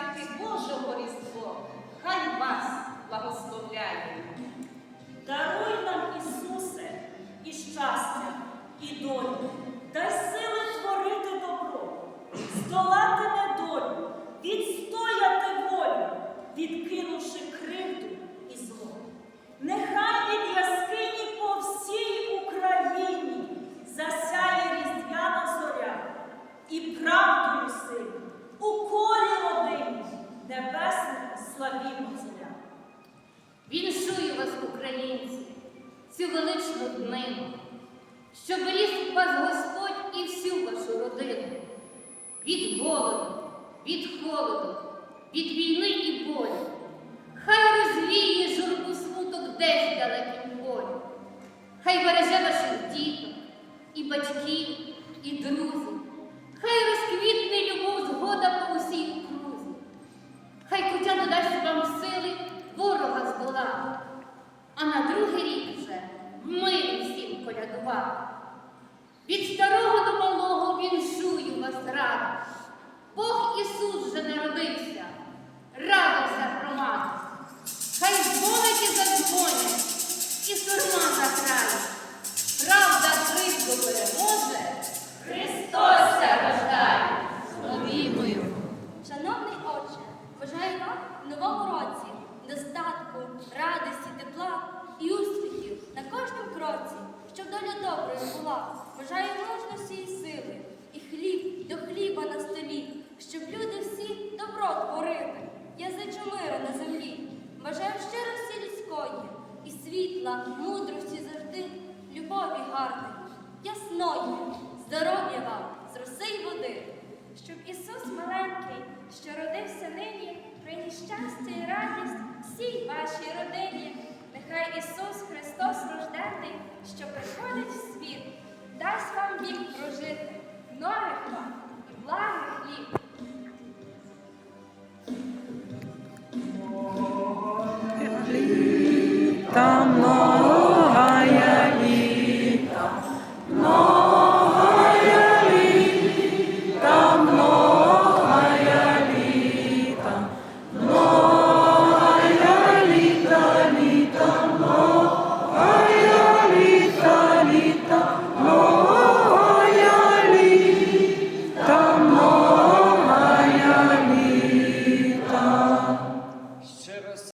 святи Божого Різдво, хай вас благословляє. Даруй нам, Ісусе, і щастя, і долю. Українці, цю величну днину, щоб ріс у вас Господь і всю вашу родину. Від голоду, від холоду, від війни і болю. Хай розвіє журбу смуток десь в далекім полі. Хай береже ваших діток, і батьків, і друзів. Мирі. Від старого до малого віншую вас радо. Бог Ісус вже народився, радуйся, громада. Хай дзвоники задзвонять і сурма заграє. Правда кривду переможе, Христос рождає. Славімою. Шановний отче, бажаю вам в новому році достатку, радості, тепла і успіхів на кожному кроці, щоб доля була. Бажаю мужності і сили, і хліб до хліба на столі, щоб люди всі добро творили. Я зичу миру на землі. Бажаю щирості людської і світла, мудрості завжди, любові гарної, ясної, здоров'я вам з роси й води. щоб Ісус маленький, що родився нині, приніс щастя і радість всій вашій родині. Нехай Ісус Христос рождений, що приходить в світ, дасть вам вік прожити, нових вам і благих літ. Там